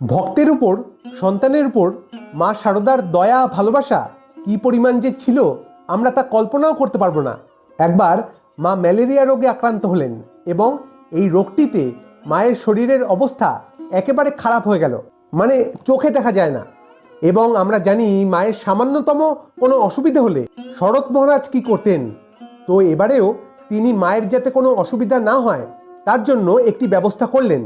ভক্তের উপর, সন্তানের উপর মা শারদার দয়া, ভালোবাসা কি পরিমাণ যে ছিল, আমরা তা কল্পনাও করতে পারব না। একবার মা ম্যালেরিয়া রোগে আক্রান্ত হলেন এবং এই রোগটিতে মায়ের শরীরের অবস্থা একেবারে খারাপ হয়ে গেল মানে চোখে দেখা যায় না। এবং আমরা জানি মায়ের সামান্যতম কোনো অসুবিধা হলে শরৎ মহারাজ কি করতেন? তো এবারেও তিনি মায়ের যাতে কোনো অসুবিধা না হয়, তার জন্য একটি ব্যবস্থা করলেন।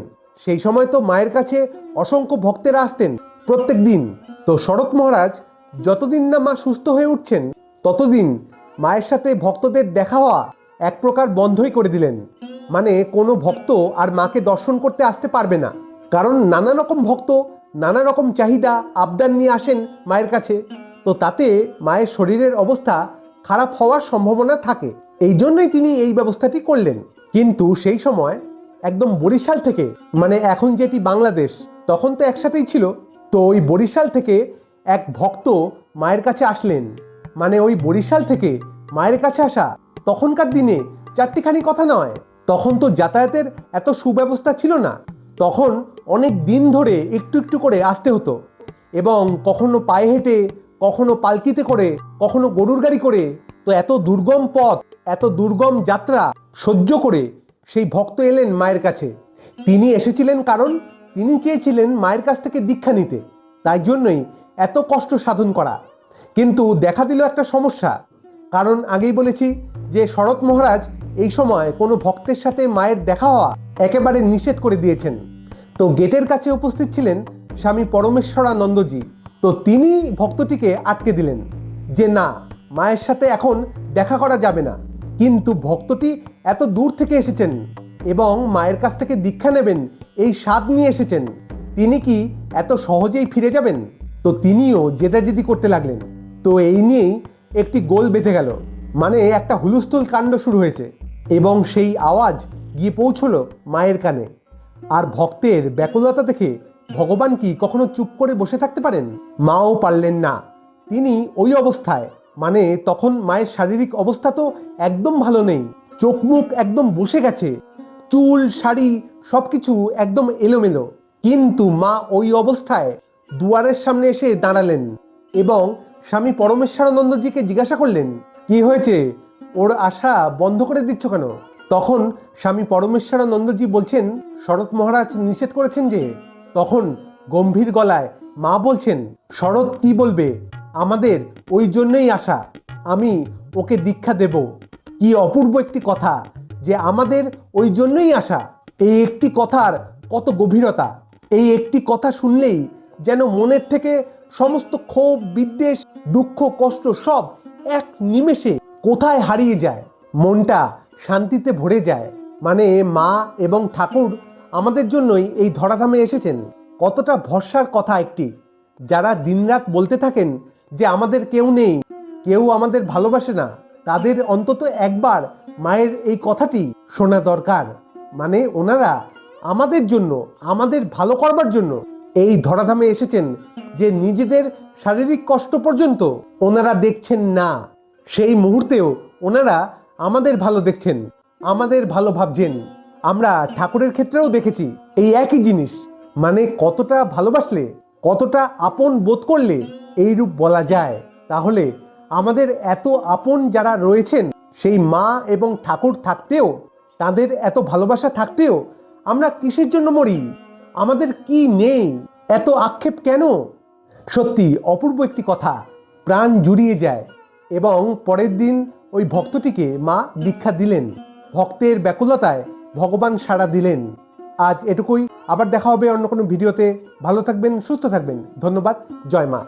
সেই সময় তো মায়ের কাছে অসংখ্য ভক্তেরা আসতেন প্রত্যেক দিন। তো শরৎ মহারাজ, যতদিন না মা সুস্থ হয়ে উঠছেন, ততদিন মায়ের সাথে ভক্তদের দেখা হওয়া এক প্রকার বন্ধই করে দিলেন। মানে কোনো ভক্ত আর মাকে দর্শন করতে আসতে পারবে না। কারণ নানা রকম ভক্ত, নানা রকম চাহিদা, আবদার নিয়ে আসেন মায়ের কাছে। তো তাতে মায়ের শরীরের অবস্থা খারাপ হওয়ার সম্ভাবনা থাকে। এই জন্যই তিনি এই ব্যবস্থাটি করলেন। কিন্তু সেই সময় একদম বরিশাল থেকে মানে এখন যেটি বাংলাদেশ, তখন তো একসাথেই ছিল। তো ওই বরিশাল থেকে এক ভক্ত মায়ের কাছে আসলেন। মানে ওই বরিশাল থেকে মায়ের কাছে আসা, তখনকার দিনে চারটিখানি কথা নয়। তখন তো যাতায়াতের এত সুব্যবস্থা ছিল না। তখন অনেক দিন ধরে একটু একটু করে আসতে হতো। এবং কখনো পায়ে হেঁটে, কখনো পালকিতে করে, কখনো গরুর গাড়ি করে, তো এত দুর্গম পথ, এত দুর্গম যাত্রা সহ্য করে সেই ভক্ত এলেন মায়ের কাছে। তিনি এসেছিলেন কারণ তিনি চেয়েছিলেন মায়ের কাছ থেকে দীক্ষা নিতে। তাই জন্যই এত কষ্ট সাধন করা। কিন্তু দেখা দিল একটা সমস্যা। কারণ আগেই বলেছি যে শরৎ মহারাজ এই সময় কোনো ভক্তের সাথে মায়ের দেখা হওয়া একেবারে নিষেধ করে দিয়েছেন। তো গেটের কাছে উপস্থিত ছিলেন স্বামী পরমেশ্বরানন্দজি। তো তিনি ভক্তটিকে আটকে দিলেন যে না, মায়ের সাথে এখন দেখা করা যাবে না। কিন্তু ভক্তটি এত দূর থেকে এসেছেন এবং মায়ের কাছ থেকে দীক্ষা নেবেন, এই স্বাদ নিয়ে এসেছেন, তিনি কি এত সহজেই ফিরে যাবেন? তো তিনিও জেদাজেদি করতে লাগলেন। তো এই নিয়েই একটি গোল বেঁধে গেল মানে একটা হুলুস্থুল কাণ্ড শুরু হয়েছে এবং সেই আওয়াজ গিয়ে পৌঁছলো মায়ের কানে। আর ভক্তের ব্যাকুলতা দেখে ভগবান কি কখনো চুপ করে বসে থাকতে পারেন? মাও পারলেন না। তিনি ওই অবস্থায় মানে তখন মায়ের শারীরিক অবস্থা তো একদম ভালো নেই। চোখ মুখ একদম বসে গেছে। চুল, শাড়ি সবকিছু একদম এলোমেলো। কিন্তু মা ওই অবস্থায় দুয়ারের সামনে এসে দাঁড়ালেন এবং স্বামী পরমেশ্বরানন্দজিকে জিজ্ঞাসা করলেন, কি হয়েছে? ওর আশা বন্ধ করে দিচ্ছ কেন? তখন স্বামী পরমেশ্বরানন্দজি বলছেন, শরৎ মহারাজ নিষেধ করেছেন যে? তখন গম্ভীর গলায় মা বলছেন, শরৎ কি বলবে? আমাদের ওই জন্যই আসা। আমি ওকে দীক্ষা দেব। কি অপূর্ব একটি কথা যে আমাদের ওই জন্যই আসা। এই একটি কথার কত গভীরতা। এই একটি কথা শুনলেই যেন মনের থেকে সমস্ত ক্ষোভ, বিদ্বেষ, দুঃখ, কষ্ট সব এক নিমেষে কোথায় হারিয়ে যায়। মনটা শান্তিতে ভরে যায়। মানে মা এবং ঠাকুর আমাদের জন্যই এই ধরাধামে এসেছেন। কতটা ভরসার কথা একটি। যারা দিনরাত বলতে থাকেন যে আমাদের কেউ নেই, কেউ আমাদের ভালোবাসে না, তাদের অন্তত একবার মায়ের এই কথাটি শোনা দরকার। মানে ওনারা আমাদের জন্য, আমাদের ভালো করবার জন্য এই ধরাধামে এসেছেন যে নিজেদের শারীরিক কষ্ট পর্যন্ত ওনারা দেখছেন না। সেই মুহূর্তেও ওনারা আমাদের ভালো দেখছেন, আমাদের ভালো ভাবছেন। আমরা ঠাকুরের ক্ষেত্রেও দেখেছি এই একই জিনিস। মানে কতটা ভালোবাসলে, কতটা আপন বোধ করলে এই রূপ বলা যায়, তাহলে আমাদের এত আপন যারা রয়েছেন, সেই মা এবং ঠাকুর থাকতেও, তাদের এত ভালোবাসা থাকতেও আমরা কিসের জন্য মরি? আমাদের কি নেই? এত আক্ষেপ কেন? সত্যি অপূর্ব একটি কথা, প্রাণ জুড়িয়ে যায় এবং পরের দিন ওই ভক্তটিকে মা দীক্ষা দিলেন। ভক্তের ব্যাকুলতায় ভগবান সাড়া দিলেন। আজ এটুকুই, আবার দেখা হবে অন্য কোনো ভিডিওতে। ভালো থাকবেন, সুস্থ থাকবেন। ধন্যবাদ, জয় মা।